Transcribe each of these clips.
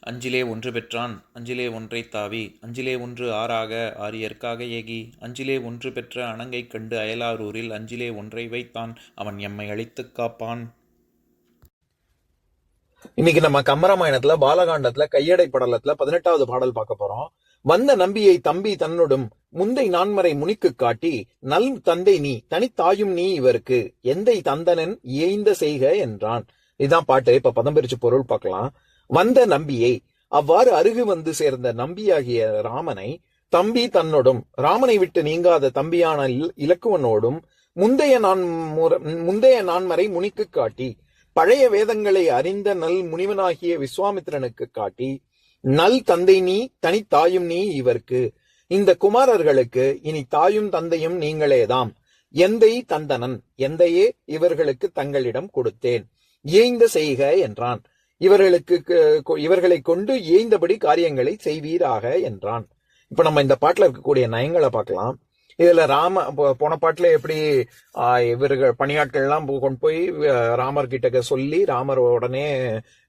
அஞ்சிலே ஒன்று பெற்றான் அஞ்சிலே ஒன்றை தாவி அஞ்சிலே ஒன்று ஆறாக ஆரியற்காக ஏகி அஞ்சிலே ஒன்று பெற்ற அணங்கை கண்டு அயலாரூரில் அஞ்சிலே ஒன்றை வைத்தான் அவன் எம்மை அழித்துக் காப்பான். இன்னைக்கு நம்ம கம்பராமாயணத்துல பாலகாண்டத்துல கையடை படலத்துல பதினெட்டாவது பாடல் பார்க்க போறோம். வந்த நம்பியை தம்பி தன்னுடும் முந்தை நான்மறை முனிக்கு காட்டி நல் தந்தை நீ தனித்தாயும் நீ இவருக்கு எந்தை தந்தனன் இயைந்த செய்க என்றான். இதுதான் பாட்டு. இப்ப பதம் பிரிச்சு பொருள் பார்க்கலாம். வந்த நம்பியை அவ்வாறு அருகு வந்து சேர்ந்த நம்பியாகிய ராமனை தம்பி தன்னோடும் ராமனை விட்டு நீங்காத தம்பியான இல்- இலக்குவனோடும் முந்தைய நான் முந்தைய நான்மறை முனிக்கு காட்டி பழைய வேதங்களை அறிந்த நல் முனிவனாகிய விஸ்வாமித்திரனுக்கு காட்டி நல் தந்தை நீ தனித்தாயும் நீ இவர்க்கு இந்த குமாரர்களுக்கு இனி தாயும் தந்தையும் நீங்களேதாம். எந்தை தந்தனன் எந்தையே இவர்களுக்கு தங்களிடம் கொடுத்தேன். ஏய்ந்த செய்க என்றான். இவர்களுக்கு இவர்களை கொண்டு ஏய்ந்தபடி காரியங்களை செய்வீராக என்றான். இப்ப நம்ம இந்த பாட்டுல இருக்கக்கூடிய நயங்களை பார்க்கலாம். இதுல ராம போன பாட்டுல எப்படி இவர்கள் பணியாட்கள் எல்லாம் போ- கொண்டு போய் ராமர் கிட்ட சொல்லி ராமர் உடனே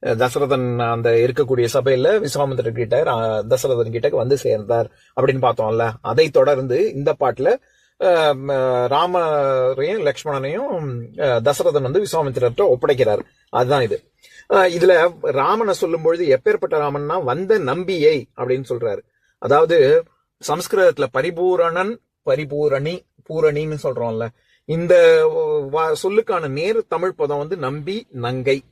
தசரதன் அந்த இருக்கக்கூடிய சபையில விஸ்வாமித்திரர் கிட்ட ரா- தசரதன் கிட்ட வந்து சேர்ந்தார் அப்படின்னு பார்த்தோம்ல. அதை தொடர்ந்து இந்த பாட்டுல அஹ், ராமரையும் லக்ஷ்மணனையும் அஹ், தசரதன் வந்து விஸ்வாமித்திரர்கிட்ட ஒப்படைக்கிறார். அதுதான் இது. இதுல ராமனை சொல்லும் பொழுது எப்பேற்பட்ட ராமன்னா வந்த நம்பியை அப்படின்னு சொல்றாரு. அதாவது சம்ஸ்கிருதத்துல பரிபூரணன் பரிபூரணி பூரணின்னு சொல்றோம்ல. இந்த சொல்லுக்கான நேர் தமிழ் பதம் வந்து நம்பி நங்கை.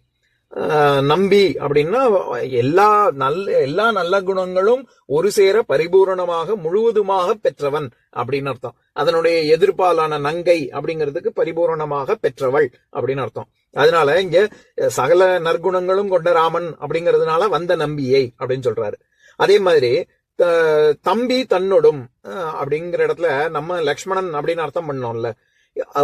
ஆஹ் நம்பி அப்படின்னா எல்லா நல்ல எல்லா நல்ல குணங்களும் ஒரு சேர பரிபூரணமாக முழுவதுமாக பெற்றவன் அப்படின்னு அர்த்தம். அதனுடைய எதிர்ப்பாலான நங்கை அப்படிங்கிறதுக்கு பரிபூரணமாக பெற்றவள் அப்படின்னு அர்த்தம். அதனால இங்க சகல நற்குணங்களும் கொண்ட ராமன் அப்படிங்கிறதுனால வந்த நம்பியை அப்படின்னு சொல்றாரு. அதே மாதிரி த- தம்பி தன்னோடும் அப்படிங்கிற இடத்துல நம்ம லக்ஷ்மணன் அப்படின்னு அர்த்தம் பண்ணோம்ல.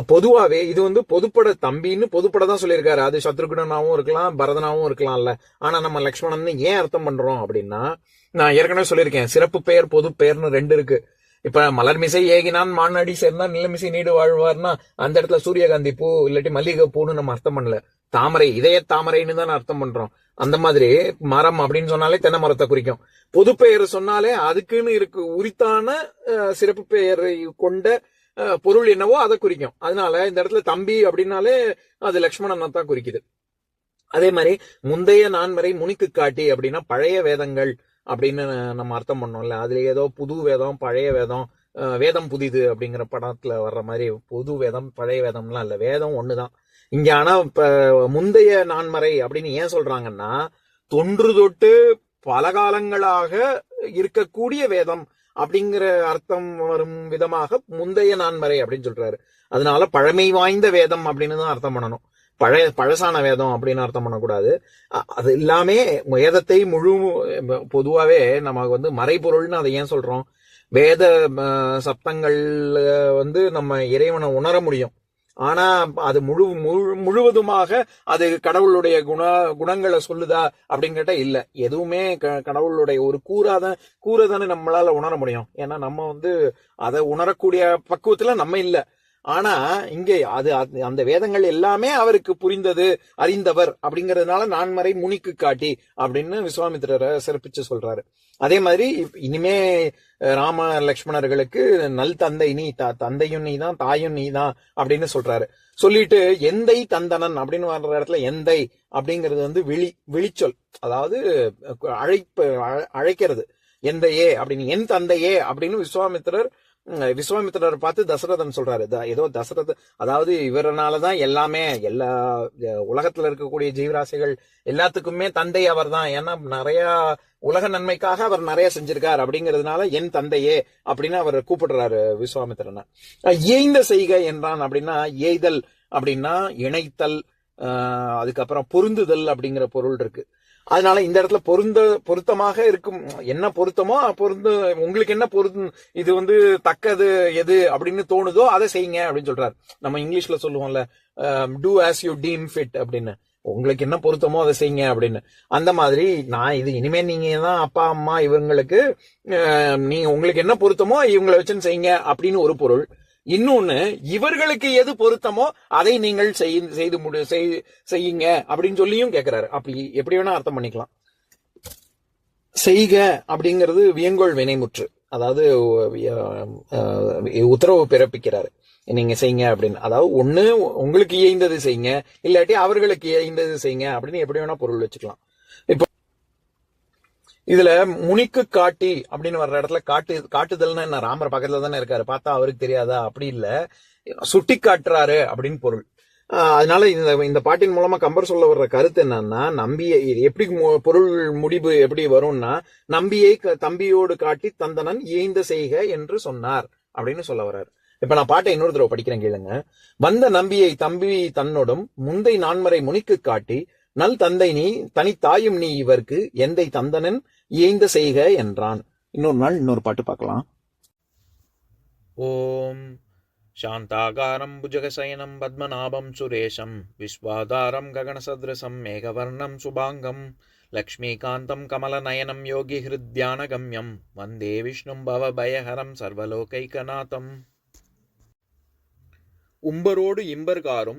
பொதுவாவே இது வந்து பொதுப்பட தம்பின்னு பொதுப்பட தான் சொல்லியிருக்காரு. அது சத்ருகுணனாவும் இருக்கலாம் பரதனாவும் இருக்கலாம்ல. ஆனா நம்ம லக்ஷ்மணன் ஏன் அர்த்தம் பண்றோம் அப்படின்னா நான் ஏற்கனவே சொல்லியிருக்கேன். சிறப்பு பெயர் பொது பெயர்னு ரெண்டு இருக்கு. இப்ப மலர்மிசை ஏகினான் மாநாடி சேர்ந்தா நிலமிசை நீடு வாழ்வார்னா அந்த இடத்துல சூரியகாந்தி பூ இல்லாட்டி மல்லிகை பூன்னு நம்ம அர்த்தம் பண்ணல. தாமரை இதய தாமரைன்னு தான் அர்த்தம் பண்றோம். அந்த மாதிரி மரம் அப்படின்னு சொன்னாலே தென்னை மரத்தை குறிக்கும். பொது பெயர் சொன்னாலே அதுக்குன்னு இருக்கு உரித்தான சிறப்பு பெயரை கொண்ட அஹ், பொருள் என்னவோ அதை குறிக்கும். அதனால இந்த இடத்துல தம்பி அப்படின்னாலே அது லக்ஷ்மணன் தான் குறிக்குது. அதே மாதிரி முந்தைய நான்மறை முனிக்கு காட்டி அப்படின்னா பழைய வேதங்கள் அப்படின்னு நம்ம அர்த்தம் பண்ணோம்ல. அதுல ஏதோ புது வேதம் பழைய வேதம் வேதம் புதிது அப்படிங்கிற படத்துல வர்ற மாதிரி புது வேதம் பழைய வேதம்லாம் இல்லை. வேதம் ஒண்ணுதான். இங்க ஆனா இப்ப முந்தைய நான்மறை அப்படின்னு ஏன் சொல்றாங்கன்னா தொன்று தொட்டு பல காலங்களாக இருக்கக்கூடிய வேதம் அப்படிங்கிற அர்த்தம் வரும் விதமாக முந்தைய நான்மறை அப்படின்னு சொல்றாரு. அதனால பழமை வாய்ந்த வேதம் அப்படின்னு தான் அர்த்தம் பண்ணணும். பழைய பழசான வேதம் அப்படின்னு அர்த்தம் பண்ணக்கூடாது. அது எல்லாமே வேதத்தை முழு பொதுவாகவே நமக்கு வந்து மறைபொருள்னு அதை ஏன் சொல்றோம்? வேத சப்தங்கள் வந்து நம்ம இறைவனை உணர முடியும். ஆனா அது முழு முழு- முழுவதுமாக அது கடவுளுடைய குண குணங்களை சொல்லுதா அப்படின்னு கேட்டா இல்ல. எதுவுமே க- கடவுளுடைய ஒரு கூறாத கூறதானே நம்மளால உணர முடியும். ஏன்னா நம்ம வந்து அதை உணரக்கூடிய பக்குவத்துல நம்ம இல்லை. ஆனா இங்கே அது அந்த வேதங்கள் எல்லாமே அவருக்கு புரிந்தது அறிந்தவர் அப்படிங்கறதுனால நான்மறை முனிக்கு காட்டி அப்படின்னு விஸ்வாமித்திரரை சிறப்பிச்சு சொல்றாரு. அதே மாதிரி இனிமே ராம லக்ஷ்மணர்களுக்கு நல் தந்தை நீ த- தந்தையும் நீ தான் தாயும் நீ தான் அப்படின்னு சொல்றாரு. சொல்லிட்டு எந்தை தந்தனன் அப்படின்னு வர்ற இடத்துல எந்தை அப்படிங்கிறது வந்து விழி விழிச்சொல். அதாவது அழைப்பு அழைக்கிறது. எந்தையே அப்படின்னு என் தந்தையே அப்படின்னு விஸ்வாமித்திரர் விஸ்வாமித்திரர் பார்த்து தசரதன் சொல்றாரு. ஏதோ தசரத அதாவது இவரனாலதான் எல்லாமே எல்லா உலகத்துல இருக்கக்கூடிய ஜீவராசிகள் எல்லாத்துக்குமே தந்தை அவர்தான். ஏன்னா நிறைய உலக நன்மைக்காக அவர் நிறைய செஞ்சிருக்கார் அப்படிங்கிறதுனால என் தந்தையே அப்படின்னு அவர் கூப்பிடுறாரு விஸ்வாமித்திரனை. ஏய்ந்த செய்க என்றான் அப்படின்னா ஏய்தல் அப்படின்னா இணைத்தல் அதுக்கப்புறம் பொருந்துதல் அப்படிங்கிற பொருள் இருக்கு. அதனால இந்த இடத்துல பொருந்த பொருத்தமாக இருக்கும். என்ன பொருத்தமோ பொருந்த உங்களுக்கு என்ன பொருந்தும் இது வந்து தக்கது எது அப்படின்னு தோணுதோ அதை செய்யுங்க அப்படின்னு சொல்றாரு. நம்ம இங்கிலீஷ்ல சொல்லுவோம்ல do as you deem fit அப்படின்னு. உங்களுக்கு என்ன பொருத்தமோ அதை செய்யுங்க அப்படின்னு. அந்த மாதிரி நான் இது இனிமே நீங்க தான் அப்பா அம்மா இவங்களுக்கு அஹ், நீங்க உங்களுக்கு என்ன பொருத்தமோ இவங்களை வச்சுன்னு செய்யுங்க அப்படின்னு ஒரு பொருள். இன்னொன்னு இவர்களுக்கு எது பொருத்தமோ அதை நீங்கள் செய்- செய்து முடி செய்யுங்க அப்படின்னு சொல்லியும் கேட்கிறாரு அப்படி எப்படி வேணா அர்த்தம் பண்ணிக்கலாம். செய்க அப்படிங்கிறது வியங்கோள் வினைமுற்று. அதாவது உத்தரவு பிறப்பிக்கிறாரு. நீங்க செய்யுங்க அப்படின்னு. அதாவது ஒண்ணு உங்களுக்கு இயைந்தது செய்யுங்க இல்லாட்டி அவர்களுக்கு இயைந்தது செய்யுங்க அப்படின்னு எப்படி வேணா பொருள் வச்சுக்கலாம். இப்போ இதுல முனிக்கு காட்டி அப்படின்னு வர்ற இடத்துல காட்டு காட்டுதல்னா என்ன? ராமர் பக்கத்துல தானே இருக்காரு. பார்த்தா அவருக்கு தெரியாதா? அப்படி இல்ல. சுட்டி காட்டுறாரு அப்படின்னு பொருள். ஆஹ் அதனால இந்த இந்த பாட்டின் மூலமா கம்பர் சொல்ல வர்ற கருத்து என்னன்னா நம்பியை எப்படி பொருள் முடிவு எப்படி வரும்னா நம்பியை க- தம்பியோடு காட்டி தந்தனன் ஏய்ந்த செய்க என்று சொன்னார் அப்படின்னு சொல்ல வர்றாரு. இப்ப நான் பாட்டை இன்னொரு தடவை படிக்கிறேன் கேளுங்க. வந்த நம்பியை தம்பி தன்னோடும் முந்தை நான்மறை முனிக்கு காட்டி நல் தந்தை நீ தனித்தாயும் நீ இவர்க்கு எந்தை தந்தனன் இயைந்த செய்க என்றான் இன்னொரு நாள் இன்னொரு பாட்டு பார்க்கலாம் ॐ शान्ताकारं भुजगशयनं पद्मनाभं सुरेशं विश्वाधारं गगनसदृशं मेघवर्णं शुभाङ्गं लक्ष्मीकान्तं कमलनयनं योगिहृद्यानगम्यं वन्दे विष्णुं भवभयहरं सर्वलोकैकनाथम् உம்பரோடு இம்பர்காரும்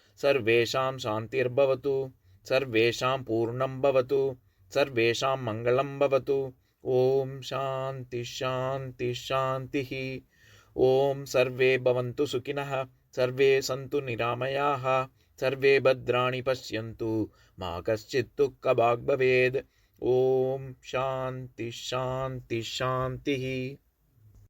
सर्वेषां शान्तिर्भवतु सर्वेषां पूर्णं भवतु सर्वेषां मङ्गलं भवतु। ॐ शान्ति शान्ति शान्तिः। ॐ सर्वे भवन्तु सुखिनः सर्वे सन्तु निरामयाः सर्वे भद्राणि पश्यन्तु मा कश्चित् दुःखभाग् भवेत् ॐ शान्ति शान्ति शान्तिः